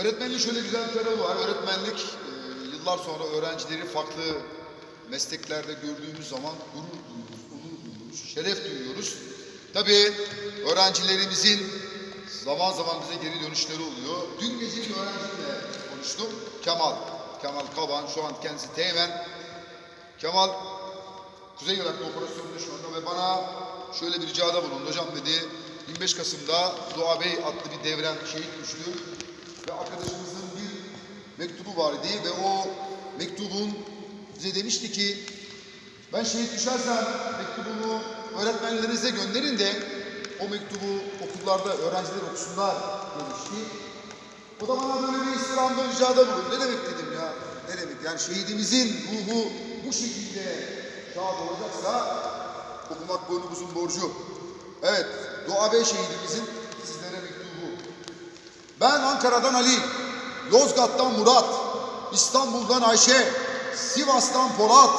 Öğretmenliğin şöyle güzel bir tarafı var. Öğretmenlik e, yıllar sonra öğrencileri farklı mesleklerde gördüğümüz zaman gurur duyuyoruz, onur duyuyoruz, şeref duyuyoruz. Tabii öğrencilerimizin zaman zaman bize geri dönüşleri oluyor. Dün gece bir öğrenciyle konuştum. Kemal, Kemal Kaban şu an kendisi Teğmen. Kemal Kuzey Irak'ta operasyonda şu anda ve bana şöyle bir ricada bulundu. Hocam dedi 25 Kasım'da Doğa Bey adlı bir devren şehit düştü. Ve arkadaşımızın bir mektubu var idi ve o mektubun bize demişti ki ben şehit düşersem mektubumu öğretmenlerinize gönderin de o mektubu okullarda öğrenciler okusunlar demişti. O da bana böyle bir istirhamda ricada bulundu. Ne demek dedim ya? Ne demek? Yani şehidimizin ruhu bu şekilde şad olacaksa okumak boynumuzun borcu. Evet, Doğa Bey şehidimizin. Ben Ankara'dan Ali, Yozgat'tan Murat, İstanbul'dan Ayşe, Sivas'tan Polat,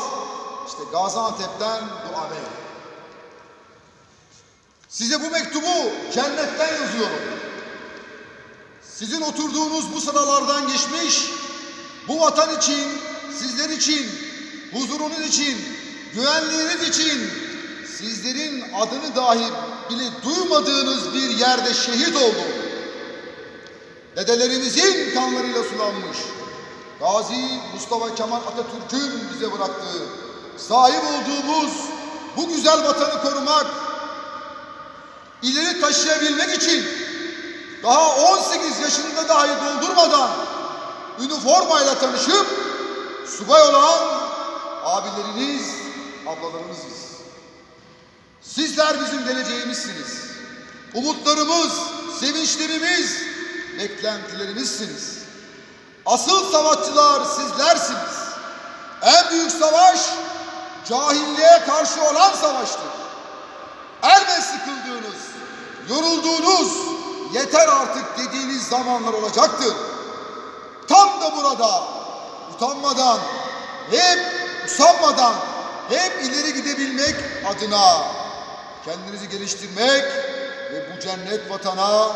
işte Gaziantep'ten Bey. Size bu mektubu cennetten yazıyorum. Sizin oturduğunuz bu sıralardan geçmiş, bu vatan için, sizler için, huzurunuz için, güvenliğiniz için, sizlerin adını dahi bile duymadığınız bir yerde şehit oldum. Dedelerimizin kanlarıyla sulanmış, Gazi Mustafa Kemal Atatürk'ün bize bıraktığı, sahip olduğumuz bu güzel vatanı korumak, ileri taşıyabilmek için daha 18 yaşında dahi doldurmadan üniformayla tanışıp subay olan abileriniz, ablalarımızız. Sizler bizim geleceğimizsiniz. Umutlarımız, sevinçlerimiz, beklentilerimizsiniz. Asıl savaşçılar sizlersiniz. En büyük savaş cahilliğe karşı olan savaştır. Elbet sıkıldığınız, yorulduğunuz, yeter artık dediğiniz zamanlar olacaktır. Tam da burada utanmadan, hep usanmadan, hep ileri gidebilmek adına kendinizi geliştirmek ve bu cennet vatana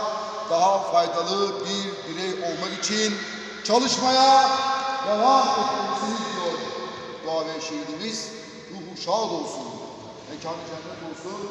daha faydalı bir birey olmak için çalışmaya devam etmelisiniz diyor Doğa Bey şehidimiz. Ruhu şad olsun, mekanı cennet olsun.